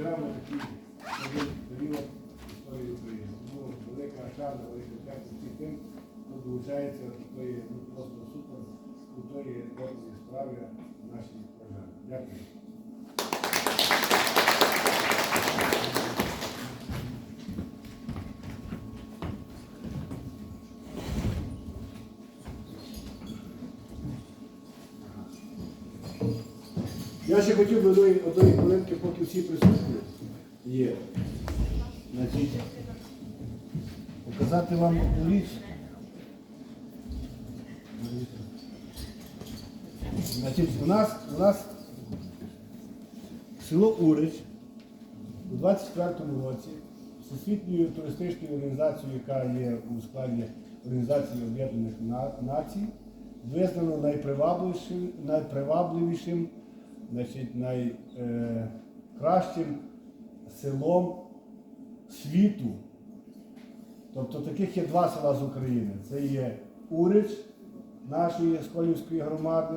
окремо такий період історії України. Тому велика шана, велика частина всім тим, хто долучається до тої ну, просто супер крутої доброї справи нашій державі. Дякую. Я ще хотів би одної, хвилинки, поки всі присутні є. Значить, показати вам одну річ. Значить, у нас, у нас село Урич у 24-му році Всесвітньою туристичною організацією, яка є у складі Організації Об'єднаних Націй, визнано найпривабливішим, найпривабливішим значить, найкращим селом світу. Тобто таких є два села з України. Це є Урич нашої Сколівської громади.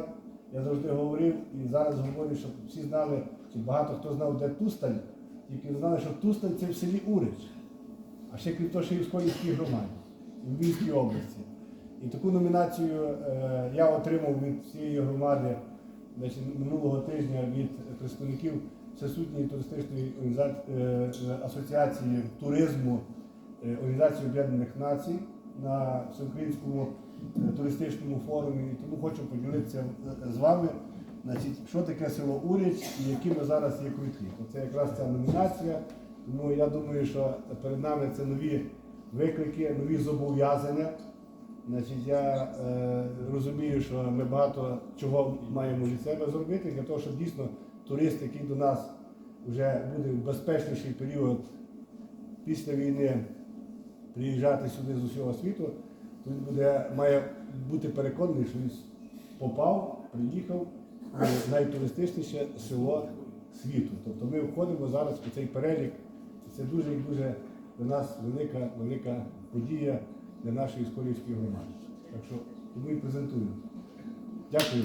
Я завжди говорив і зараз говорю, щоб всі знали, чи багато хто знав, де Тустань, тільки знали, що Тустань це в селі Урич. А ще крім того, що і в Сколівській громаді, в Львівській області. І таку номінацію е, я отримав від цієї громади значить, минулого тижня від представників Всесутньої туристичної е, асоціації туризму е, Організації Об'єднаних Націй на всеукраїнському е, туристичному форумі. І тому хочу поділитися з вами, значить, що таке село Уріч і які ми зараз є круті. Оце якраз ця номінація. Тому я думаю, що перед нами це нові виклики, нові зобов'язання. Значить, я е, розумію, що ми багато чого маємо від себе зробити для того, щоб дійсно турист, який до нас вже буде в безпечніший період після війни приїжджати сюди з усього світу, то він буде, має бути переконаний, що він попав, приїхав в найтуристичніше село світу. Тобто ми входимо зараз у цей перелік. Це дуже і дуже для нас велика, велика подія для нашої Сколівської громади. Так що тому і презентую. Дякую.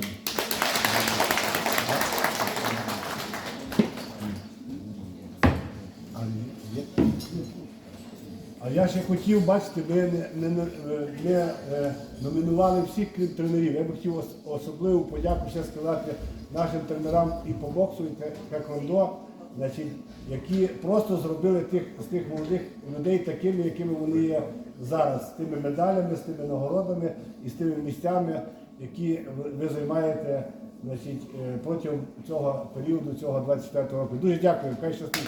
А, я ще хотів, бачите, ми не, не, не, е, номінували всіх крім тренерів. Я би хотів особливу подяку ще сказати нашим тренерам і по боксу, і те- теквондо, значить, які просто зробили тих, з тих молодих людей такими, якими вони є зараз, з тими медалями, з тими нагородами і з тими місцями, які ви- займаєте значить, е, протягом цього періоду, цього 24 року. Дуже дякую, хай щастить.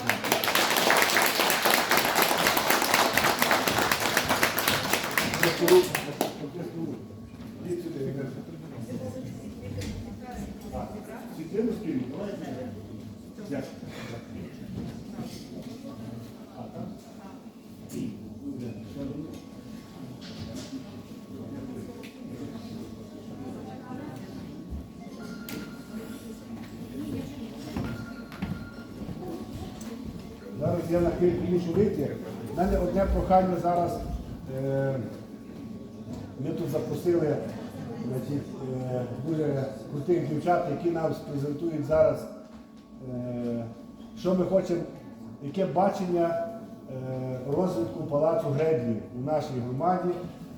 вам. Я на мушу вийти. У мене одне прохання зараз. Е, ми тут запросили е, дуже крутих дівчат, які нам презентують зараз, е, що ми хочемо, яке бачення розвитку палацу Гредлі у нашій громаді,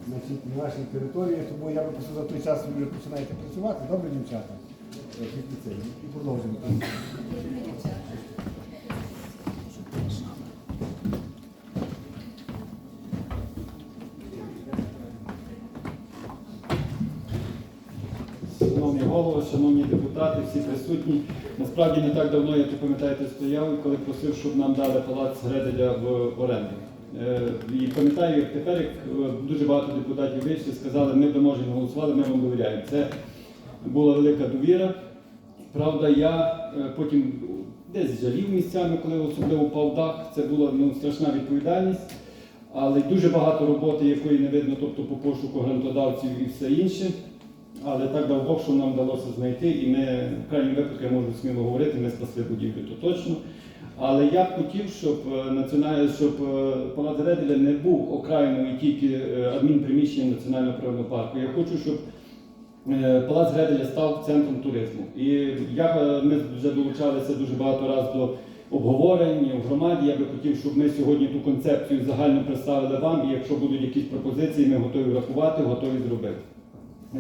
на нашій території. Тому я би просив за той час ви починаєте працювати. Добре, дівчата? І продовжуємо. Шановні голови, шановні депутати, всі присутні. Насправді не так давно, як ви пам'ятаєте, стояв, коли просив, щоб нам дали палац Гределя в оренду. Е, І пам'ятаю, як тепер, як е, дуже багато депутатів вийшли, сказали, ми б можемо голосувати, ми вам довіряємо. Це була велика довіра. Правда, я е, потім десь жалів місцями, коли особливо впав дах. Це була ну, страшна відповідальність. Але дуже багато роботи, якої не видно, тобто по пошуку грантодавців і все інше. Але так дав Бог, що нам вдалося знайти, і ми в крайньому випадку я можу сміло говорити, ми спасли будівлю, то точно. Але я б хотів, щоб е, щоб е, Палац Гределя не був окраїною тільки е, адмінприміщенням національного природного парку. Я хочу, щоб Палац Гределя став центром туризму. І я, ми вже долучалися дуже багато разів до обговорень у громаді. Я би хотів, щоб ми сьогодні ту концепцію загально представили вам. І якщо будуть якісь пропозиції, ми готові врахувати, готові зробити.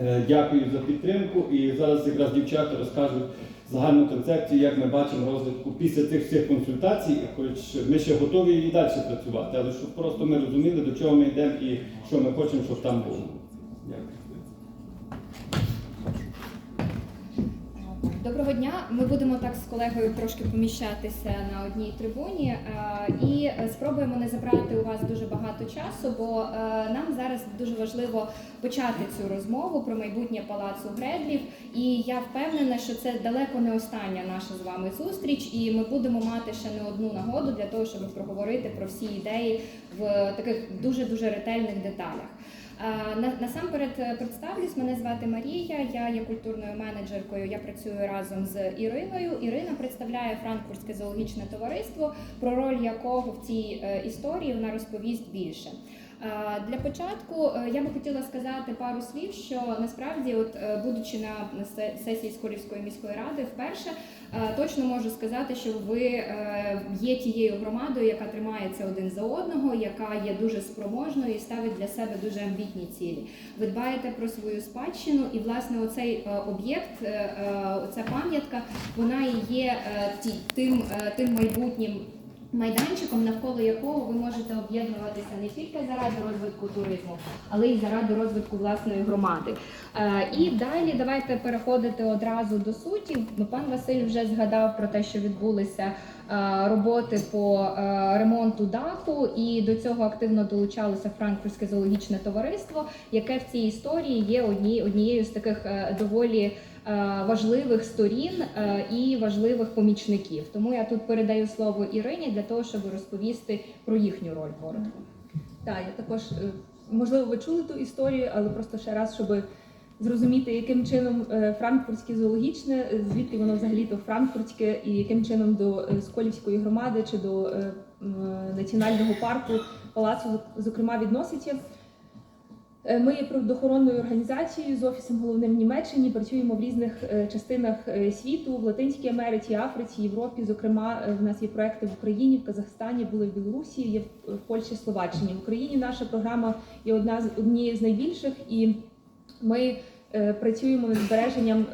Е, Дякую за підтримку. І зараз якраз дівчата розкажуть загальну концепцію, як ми бачимо розвитку після тих всіх консультацій. Хоч ми ще готові і далі працювати, але щоб просто ми розуміли, до чого ми йдемо і що ми хочемо, щоб там було. Дякую. Доброго дня. Ми будемо так з колегою трошки поміщатися на одній трибуні е, і спробуємо не забрати у вас дуже багато часу, бо е, нам зараз дуже важливо почати цю розмову про майбутнє палацу Гредлів. І я впевнена, що це далеко не остання наша з вами зустріч, і ми будемо мати ще не одну нагоду для того, щоб проговорити про всі ідеї в таких дуже дуже ретельних деталях. На- Насамперед е, представлюсь, мене звати Марія. Я є культурною менеджеркою. Я працюю разом з Іриною. Ірина представляє Франкфуртське зоологічне товариство, про роль якого в цій е, історії вона розповість більше. А, Для початку е, я би хотіла сказати пару слів, що насправді, от е, будучи на сесії Сколівської міської ради, вперше е, точно можу сказати, що ви е, є тією громадою, яка тримається один за одного, яка є дуже спроможною і ставить для себе дуже амбітні цілі. Ви дбаєте про свою спадщину, і власне оцей е, об'єкт, е, е, оця пам'ятка, вона і є е, тим, е, тим майбутнім. Майданчиком, навколо якого ви можете об'єднуватися не тільки заради розвитку туризму, але й заради розвитку власної громади. Е, І далі давайте переходити одразу до суті. Ну, Пан Василь вже згадав про те, що відбулися е, роботи по е, ремонту даху, і до цього активно долучалося Франкфуртське зоологічне товариство, яке в цій історії є однією з таких доволі важливих сторін е, і важливих помічників. Тому я тут передаю слово Ірині для того, щоб розповісти про їхню роль коротко. Так, я також е, можливо ви чули ту історію, але просто ще раз, щоб зрозуміти, яким чином е, франкфуртське зоологічне, е, звідки воно взагалі то франкфуртське, і яким чином до е, Сколівської громади чи до е, е, національного парку палацу зокрема відноситься. Е, Ми є природоохоронною організацією з офісом головним в Німеччині. Працюємо в різних е, частинах е, світу, в Латинській Америці, Африці, Європі. Зокрема, в нас є проекти в Україні, в Казахстані, були в Білорусі, є в Польщі, Словаччині. В Україні наша програма є одна з однією з найбільших, і ми працюємо над збереженням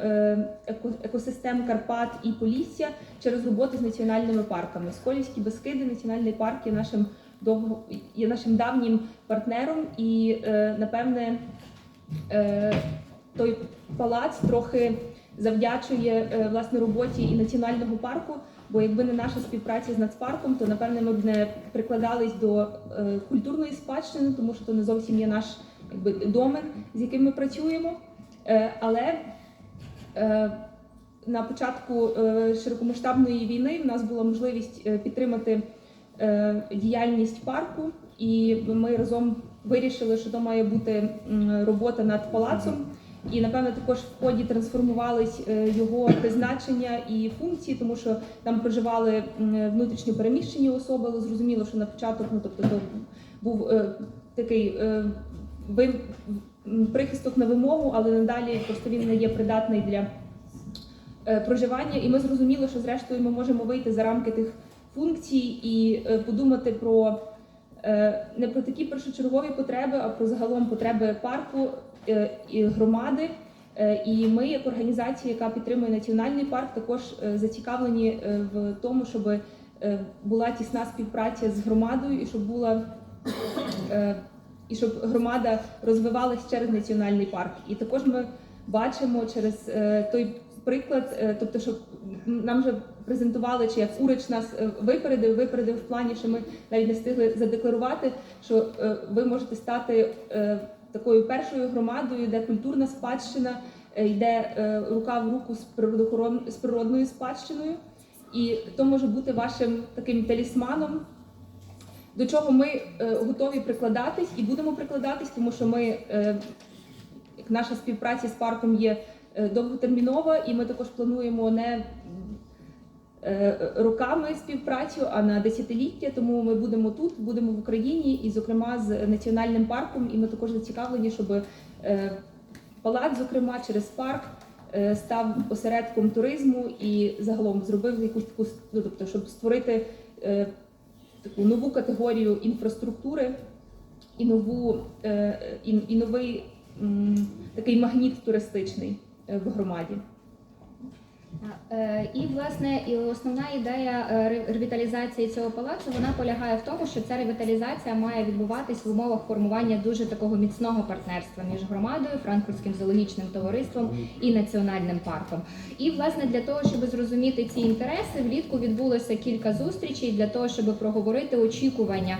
екосистем Карпат і Полісся через роботу з національними парками. Сколівські Бескиди, національний парк є нашим довго є нашим давнім партнером, і е, напевне е, той палац трохи завдячує е, власне роботі і національного парку. Бо якби не наша співпраця з нацпарком, то напевне ми б не прикладались до культурної спадщини, тому що то не зовсім є наш якби домен, з яким ми працюємо. Але на початку широкомасштабної війни в нас була можливість підтримати діяльність парку, і ми разом вирішили, що то має бути робота над палацом. І напевно також в ході трансформувались е, його призначення і функції, тому що там проживали внутрішньо переміщені особи, але зрозуміло, що на початок, ну тобто, то був е, такий е, прихисток на вимогу, але надалі просто він не є придатний для е, проживання. І ми зрозуміли, що зрештою ми можемо вийти за рамки тих функцій і е, подумати про е, не про такі першочергові потреби, а про загалом потреби парку е, і громади. І ми, як організація, яка підтримує національний парк, також зацікавлені в тому, щоб була тісна співпраця з громадою і щоб була і щоб громада розвивалась через національний парк. І також ми бачимо через той приклад, тобто, що нам вже презентували, чи як Урич нас е, випередив, випередив в плані, що ми навіть не встигли задекларувати, що е, ви можете стати е, такою першою громадою, де культурна спадщина йде рука в руку з природоохорон з природною спадщиною, і то може бути вашим таким талісманом. До чого ми готові прикладатись і будемо прикладатись, тому що ми, наша співпраця з парком є довготермінова, і ми також плануємо не роками співпрацю, а на десятиліття. Тому ми будемо тут, будемо в Україні, і, зокрема, з національним парком. І ми також зацікавлені, щоб е, палац, зокрема, через парк е, став осередком туризму і загалом зробив якусь таку ну, тобто, щоб створити е, таку нову категорію інфраструктури і нову е, і, і новий такий магніт туристичний е, в громаді. Е, І власне і основна ідея е, ревіталізації цього палацу вона полягає в тому, що ця ревіталізація має відбуватись в умовах формування дуже такого міцного партнерства між громадою, франкфуртським зоологічним товариством і національним парком. І власне для того, щоб зрозуміти ці інтереси, влітку відбулося кілька зустрічей для того, щоб проговорити очікування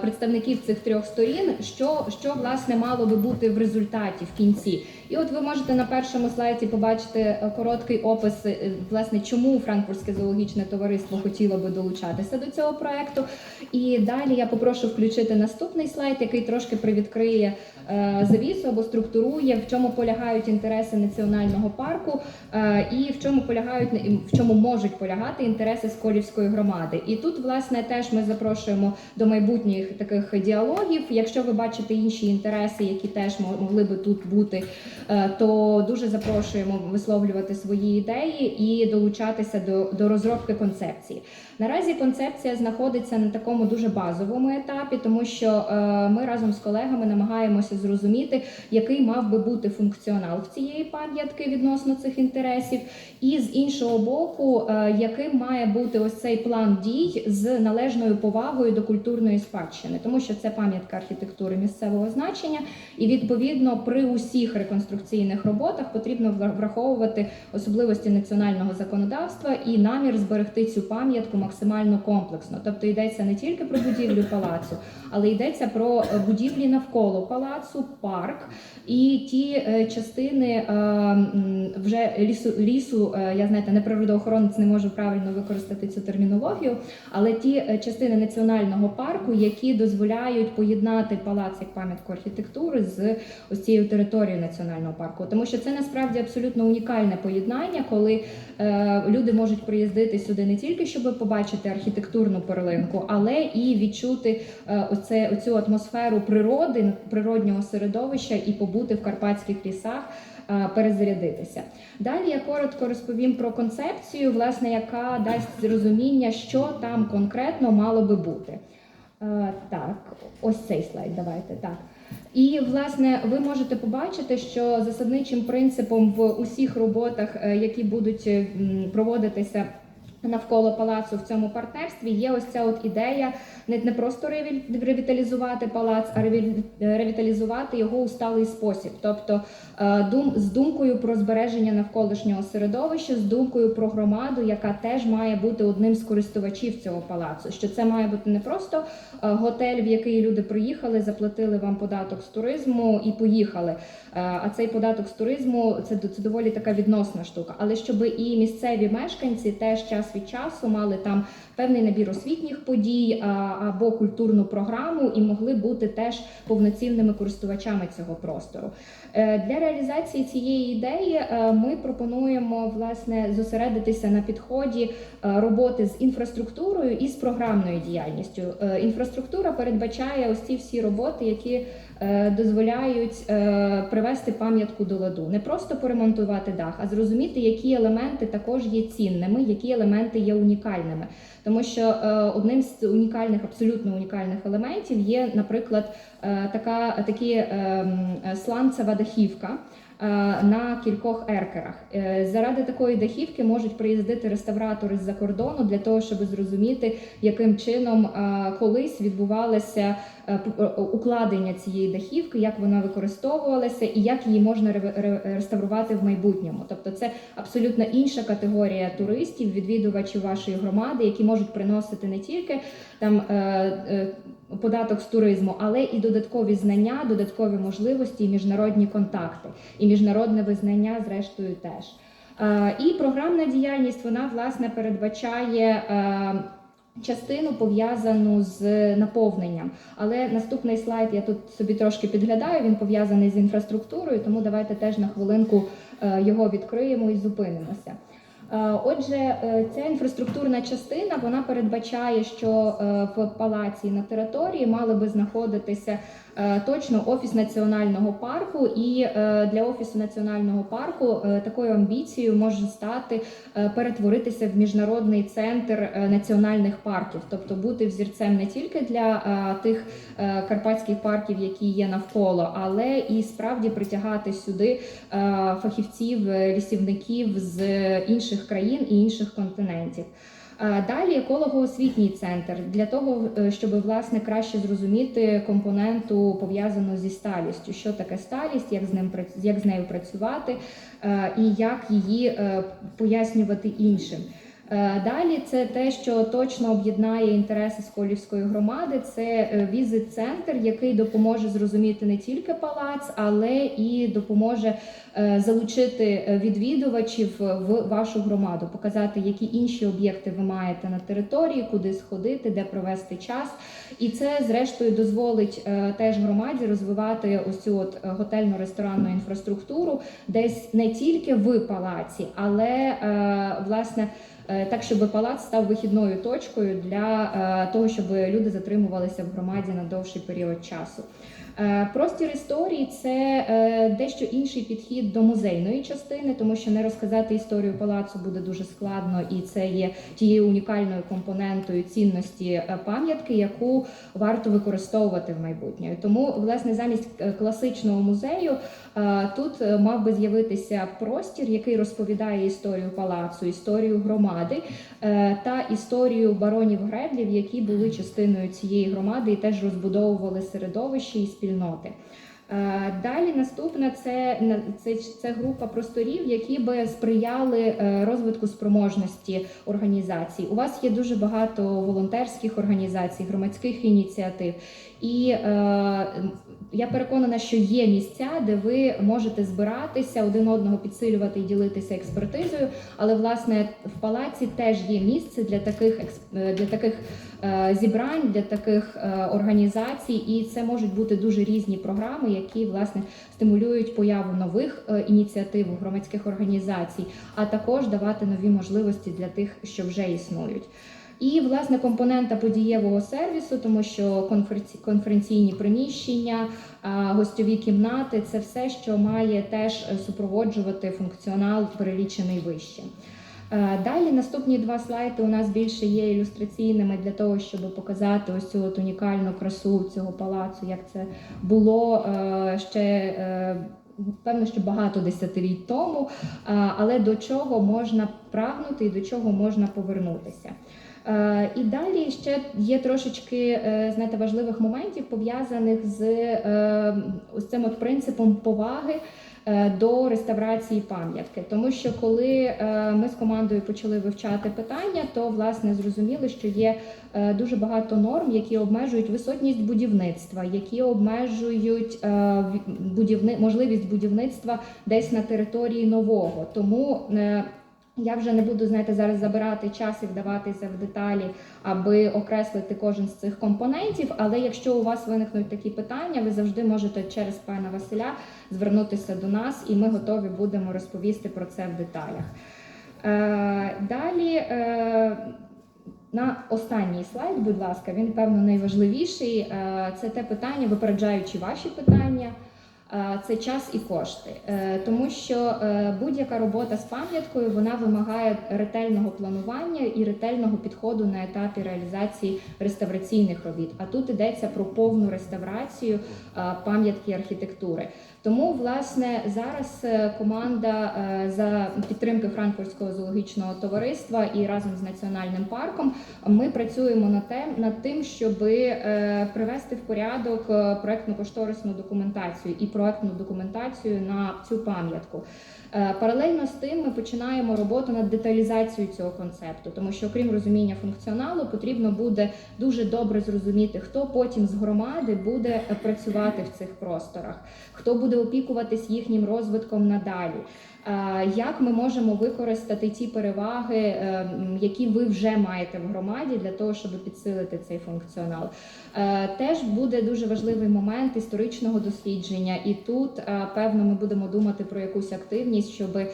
представників цих трьох сторін, що, що власне мало би бути в результаті в кінці. І от ви можете на першому слайді побачити е, короткий опис, е, власне, чому Франкфуртське зоологічне товариство хотіло би долучатися до цього проекту. І далі я попрошу включити наступний слайд, який трошки привідкриє е, завісу або структурує, в чому полягають інтереси національного парку е, і в чому полягають в чому можуть полягати інтереси Сколівської громади. І тут, власне, теж ми запрошуємо до майбутніх таких діалогів. Якщо ви бачите інші інтереси, які теж могли би тут бути, е, то дуже запрошуємо висловлювати свої ідеї і долучатися до, до розробки концепції. Наразі концепція знаходиться на такому дуже базовому етапі, тому що е, ми разом з колегами намагаємося зрозуміти, який мав би бути функціонал в цієї пам'ятки відносно цих інтересів, і з іншого боку, е, яким має бути ось цей план дій з належною повагою до культурної спадщини, тому що це пам'ятка архітектури місцевого значення, і відповідно при усіх реконструкційних роботах потрібно враховувати особливості національного законодавства і намір зберегти цю пам'ятку комплексно. Тобто йдеться не тільки про будівлю палацу, але йдеться про е, будівлі навколо палацу, парк і ті е, частини е, вже лісу, лісу я знаєте, не природоохоронець не можу правильно використати цю термінологію, але ті частини національного парку, які дозволяють поєднати палац як пам'ятку архітектури з ось цією територією національного парку, тому що це насправді абсолютно унікальне поєднання, коли люди можуть приїздити сюди не тільки щоб побачити архітектурну перлинку, але і відчути е, оце оцю атмосферу природи, природнього середовища і побути в карпатських лісах. е, Перезарядитися. Далі я коротко розповім про концепцію, власне, яка дасть зрозуміння, що там конкретно мало би бути. Е, Так, ось цей слайд, давайте так. І власне ви можете побачити, що засадничим принципом в усіх роботах, які будуть проводитися навколо палацу в цьому партнерстві, є ось ця от ідея не, просто ревіталізувати палац, а реві- ревіталізувати його у сталий спосіб. Тобто е, з думкою про збереження навколишнього середовища, з думкою про громаду, яка теж має бути одним з користувачів цього палацу. Що це має бути не просто е, готель, в який люди приїхали, заплатили вам податок з туризму і поїхали. Е, А цей податок з туризму це, це доволі така відносна штука. Але щоб і місцеві мешканці теж час від часу мали там певний набір освітніх подій або культурну програму і могли бути теж повноцінними користувачами цього простору. Е, Для реалізації цієї ідеї е, ми пропонуємо власне зосередитися на підході е, роботи з інфраструктурою і з програмною діяльністю. Інфраструктура передбачає ось ці всі роботи, які дозволяють е, привести пам'ятку до ладу, не просто поремонтувати дах, а зрозуміти, які елементи також є цінними, які елементи є унікальними. Тому що е, одним з унікальних, абсолютно унікальних елементів є, наприклад, е, така такі е, сланцева дахівка. е, На кількох еркерах Е, заради такої дахівки можуть приїздити реставратори з-за кордону для того, щоб зрозуміти, яким чином е, колись е, е, укладення цієї дахівки, як вона використовувалася і як її можна ре- ре- реставрувати в майбутньому. Тобто, це абсолютно інша категорія туристів, відвідувачів вашої громади, які можуть приносити не тільки там е, е, податок з туризму, але і додаткові знання, додаткові можливості, і міжнародні контакти, і міжнародне визнання, зрештою, теж. Е, І програмна діяльність вона власне передбачає. Частину пов'язану з наповненням, але наступний слайд я тут собі трошки підглядаю. Він пов'язаний з інфраструктурою, тому давайте теж на хвилинку е, його відкриємо і зупинимося. Е, Отже, е, ця інфраструктурна частина вона передбачає, що в палаці на території мали би знаходитися точно офіс національного парку, і е, для офісу національного парку е, такою амбіцією може стати е, перетворитися в міжнародний центр е, національних парків, тобто бути взірцем не тільки для е, тих е, карпатських парків, які є навколо, але і справді притягати сюди е, фахівців, е, лісівників з інших країн і інших континентів. Далі еколого-освітній центр для того, е, щоб власне краще зрозуміти компоненту пов'язану зі сталістю, що таке сталість, як з ним як з нею працювати е, і як її е, пояснювати іншим. Е, Далі це те, що точно об'єднає інтереси Сколівської громади. Це е, візит-центр, який допоможе зрозуміти не тільки палац, але і допоможе е, залучити відвідувачів в вашу громаду, показати, які інші об'єкти ви маєте на території, куди сходити, де провести час. І це, зрештою, дозволить теж громаді розвивати ось цю от готельно-ресторанну інфраструктуру, десь не тільки в палаці, але власне. Е, Так, щоб палац став вихідною точкою для е, того, щоб люди затримувалися в громаді на довший період часу. Е, Простір історії це дещо інший підхід до музейної частини, тому що не розказати історію палацу буде дуже складно, і це є тією унікальною компонентою цінності пам'ятки, яку варто використовувати в майбутньому. Тому, власне, замість класичного музею тут е, мав би з'явитися простір, який розповідає історію палацу, історію громади е, та історію баронів Гредлів, які були частиною цієї громади і теж розбудовували середовище і спільноти. Е, Далі наступна це, це, це група просторів, які би сприяли розвитку спроможності організацій. У вас є дуже багато волонтерських організацій, громадських ініціатив. І я переконана, що є місця, де ви можете збиратися, один одного підсилювати і ділитися експертизою. Але власне в палаці теж є місце для таких е, для таких е, зібрань, для таких е, організацій, і це можуть бути дуже різні програми, які власне стимулюють появу нових ініціатив громадських організацій, а також давати нові можливості для тих, що вже існують. І власне компонента подієвого сервісу, тому що конференці- конференційні приміщення, гостьові кімнати це все, що має теж супроводжувати функціонал, перелічений вище. Далі наступні два слайди у нас більше є ілюстраційними для того, щоб показати ось цю от унікальну красу цього палацу, як це було ще. е, Певно, що багато десятиліть тому, але до чого можна прагнути і до чого можна повернутися. Е, І далі ще є трошечки е, знаєте, важливих моментів пов'язаних з е, ось цим от принципом поваги до реставрації пам'ятки. Тому що коли ми з командою почали вивчати питання, то власне зрозуміли, що є дуже багато норм, які обмежують висотність будівництва, які обмежують будівни... можливість будівництва десь на території нового. Тому я вже не буду знаєте, зараз забирати час і вдаватися в деталі, аби окреслити кожен з цих компонентів. Але якщо у вас виникнуть такі питання, ви завжди можете через пана Василя звернутися до нас, і ми готові будемо розповісти про це в деталях. Е, далі. Е, на останній слайд, будь ласка, він певно найважливіший. Е, Це те питання, випереджаючи ваші питання. Е, Це час і кошти, Е, тому що е, будь-яка робота з пам'яткою вона вимагає ретельного планування і ретельного підходу на етапі реалізації реставраційних робіт. А тут йдеться про повну реставрацію пам'ятки архітектури. Тому, власне, зараз е, команда е, за підтримки Франкфуртського зоологічного товариства і разом з національним парком ми працюємо над тим, над тим, щоб привести в порядок е, проектно-кошторисну документацію і проектну документацію на цю пам'ятку. Е, Паралельно з тим ми починаємо роботу над деталізацією цього концепту, тому що окрім розуміння функціоналу, потрібно буде дуже добре зрозуміти, хто потім з громади буде працювати в цих просторах, хто буде опікуватись їхнім розвитком надалі. Е, Як ми можемо використати ті переваги, е, які ви вже маєте в громаді, для того, щоб підсилити цей функціонал? Е, Теж буде дуже важливий момент історичного дослідження, і тут е, певно ми будемо думати про якусь активність. щоб е,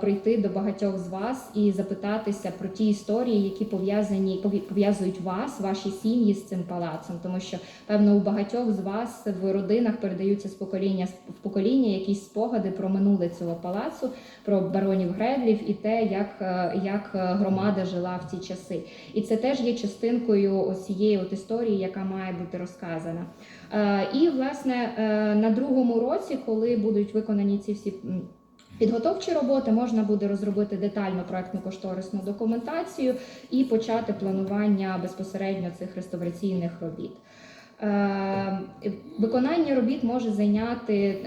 прийти до багатьох з вас і запитатися про ті історії, які пов'язані пов'язують вас, ваші сім'ї з цим палацом, тому що певно у багатьох з вас в родинах передаються з покоління в покоління якісь спогади про минуле цього палацу, про баронів Гредлів і те, як, як громада жила в ці часи. І це теж є частинкою цієї от історії, яка має бути розказана. Е, І власне е, на другому році, коли будуть виконані ці всі. Підготовчі роботи можна буде розробити детальну проектну кошторисну документацію і почати планування безпосередньо цих реставраційних робіт. Е, Виконання робіт може зайняти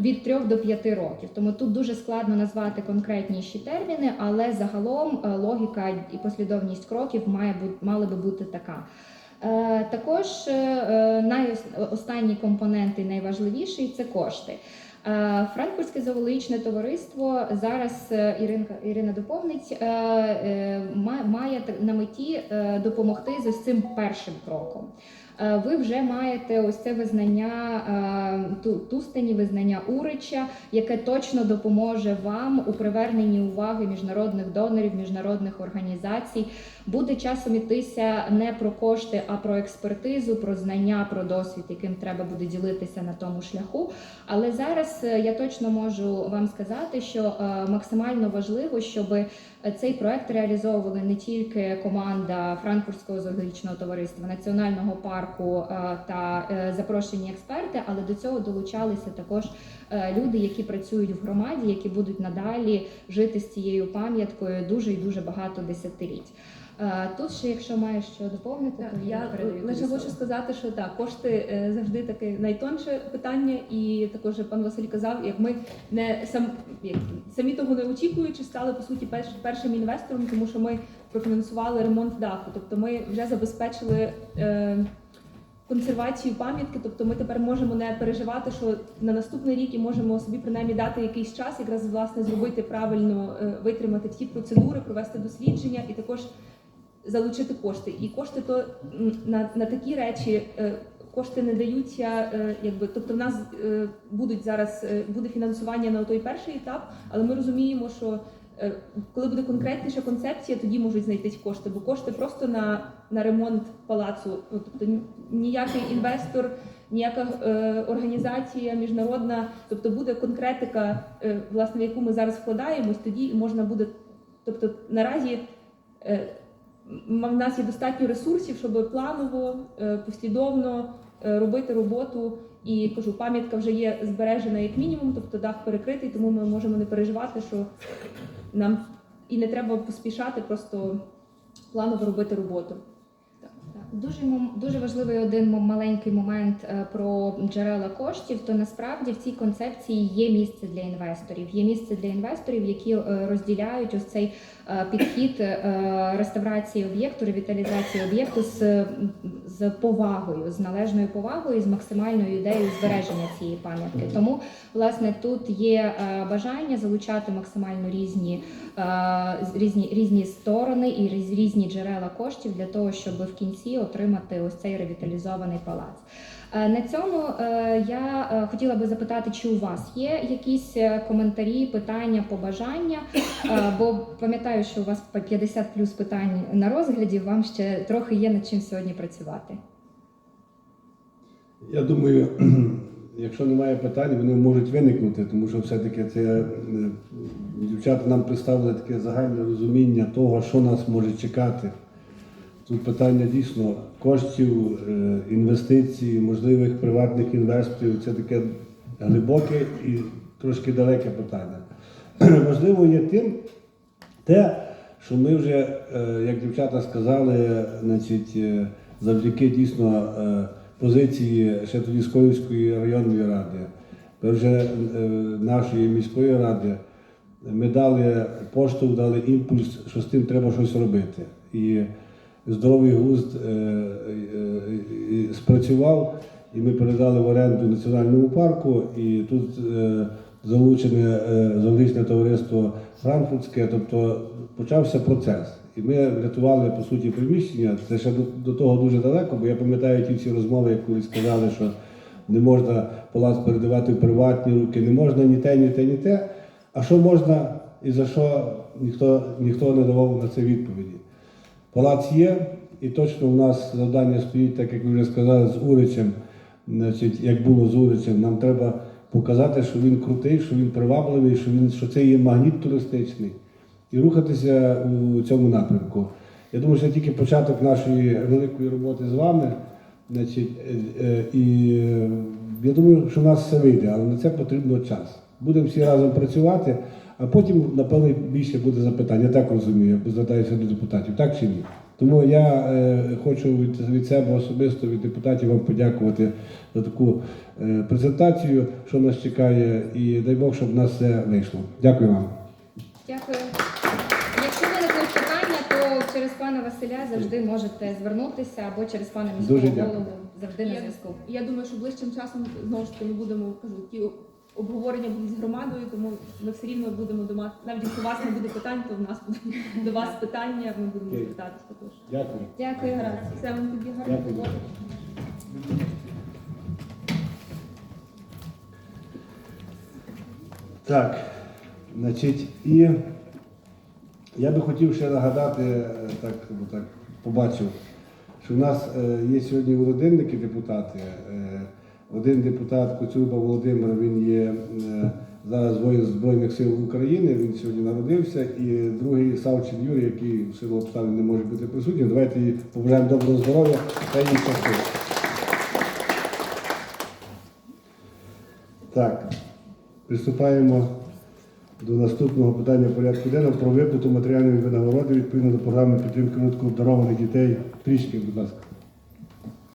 від 3 до 5 років, тому тут дуже складно назвати конкретніші терміни, але загалом логіка і послідовність кроків має бу- мали би бути така. Е, Також найостанній компонент і найважливіший це кошти. Е, Франкфуртське зоологічне товариство зараз е, Іринка Ірина доповнить е, е, ма- має на меті е, допомогти з ось цим першим кроком. Е, Ви вже маєте ось це визнання е, ту- Тустені, визнання Урича, яке точно допоможе вам у приверненні уваги міжнародних донорів, міжнародних організацій. Буде часом ітися не про кошти, а про експертизу, про знання, про досвід, яким треба буде ділитися на тому шляху. Але зараз е, я точно можу вам сказати, що е, максимально важливо, щоб е, цей проект реалізовували не тільки команда Франкфуртського зоологічного товариства, національного парку та запрошені експерти, але до цього долучалися також люди, які працюють в громаді, які будуть надалі жити з цією пам'яткою дуже і дуже багато десятиліть. Тут ще, якщо маєш що доповнити, то я передаю лише хочу сказати, що так, кошти е, завжди таке найтонше питання, і також пан Василь казав, як ми не сам як, самі того не очікуючи, стали по суті перш, першим інвестором, тому що ми профінансували ремонт даху. Тобто ми вже забезпечили. Е, Консервацію пам'ятки, тобто ми тепер можемо не переживати, що на наступний рік і можемо собі принаймні дати якийсь час, якраз власне зробити правильно, е, витримати всі процедури, провести дослідження і також залучити кошти. І кошти то на, на такі речі е, кошти не даються, е, якби тобто в нас е, будуть зараз буде фінансування на той перший етап, але ми розуміємо, що коли буде конкретніша концепція, тоді можуть знайтись кошти, бо кошти просто на, на ремонт палацу, ну тобто ніякий інвестор. Ніяка е, організація міжнародна, тобто буде конкретика, е, власне, в яку ми зараз вкладаємось, тоді можна буде. Тобто наразі е, в нас є достатньо ресурсів, щоб планово, е, послідовно е, робити роботу. І кажу, пам'ятка вже є збережена як мінімум, тобто дах перекритий, тому ми можемо не переживати, що нам і не треба поспішати, просто планово робити роботу. Дуже дуже важливий один маленький момент е, про джерела коштів. То насправді в цій концепції є місце для інвесторів. Є місце для інвесторів, які е, розділяють ось цей е, підхід реставрації об'єкту, ревіталізації об'єкту з, з повагою, з належною повагою, з максимальною ідеєю збереження цієї пам'ятки. Тому власне тут є е, бажання залучати максимально різні е, різні, різні сторони і різні джерела коштів для того, щоб в кінці отримати ось цей ревіталізований палац. Е, На цьому е, я е, хотіла би запитати, чи у вас є якісь коментарі, питання, побажання? Бо пам'ятаю, що у вас по 50 плюс питань на розгляді. Вам ще трохи є над чим сьогодні працювати. Я думаю, якщо немає питань, вони можуть виникнути, тому що все-таки це дівчата нам представили таке загальне розуміння того, що нас може чекати. Тут питання дійсно коштів, е, інвестицій, можливих приватних інвесторів це таке глибоке і трошки далеке питання. Важливо є тим, те, що ми вже, е, як дівчата сказали, значить, е, завдяки дійсно позиції ще тоді Сколівської районної ради, вже нашої міської ради, ми дали поштовх, дали імпульс, що з тим треба щось робити. І здоровий глузд е, е, е, спрацював, і ми передали в оренду національному парку, і тут залучене зоологічне товариство Франкфуртське, тобто почався процес. І ми врятували по суті приміщення. Це ще до, до того дуже далеко, бо я пам'ятаю ті всі розмови, як колись сказали, що не можна палац передавати в приватні руки, не можна ні те, ні те, ні те. А що можна і за що ніхто, ніхто не давав на це відповіді. Палац є, і точно у нас завдання стоїть, так як ви вже сказали, з Уричем, значить, як було з Уричем, нам треба показати, що він крутий, що він привабливий, що, він, що це є магніт туристичний. І рухатися у цьому напрямку. Я думаю, що тільки початок нашої великої роботи з вами. Значить, е, е, і е, я думаю, що в нас все вийде, але на це потрібно час. Будемо всі разом працювати, а потім, напевно, більше буде запитань. Я так розумію, я звертаюся до депутатів, так чи ні? Тому я е, хочу від, від себе особисто, від депутатів вам подякувати за таку е, презентацію, що нас чекає, і дай Бог, щоб в нас все вийшло. Дякую вам. Дякую. Якщо виникнуть питання, то через пана Василя завжди можете звернутися або через пана міського Дуже дякую. голову завжди на зв'язку. Я думаю, що ближчим часом знову ж таки ми будемо кажу, ті обговорення будуть з громадою, тому ми все рівно будемо до вас. Навіть якщо у вас не буде питань, то в нас буде до вас питання. Ми будемо Окей. звертатися також. Дякую. Дякую. Гаразд, все вам тоді гарно. Дякую. Так, значить, і я би хотів ще нагадати, е, так, бо так побачив, що в нас е, є сьогодні володимники депутати. Е, Один депутат Коцюба Володимир, він є е, зараз воїн Збройних сил України, він сьогодні народився, і другий Савчин Юрій, який в силу обставин не може бути присутнім. Давайте їй побажаємо доброго здоров'я та їй щастя. Так, приступаємо до наступного питання порядку денного про виплату матеріальної винагороди відповідно до програми підтримки розвитку обдарованих дітей. Трішки, будь ласка.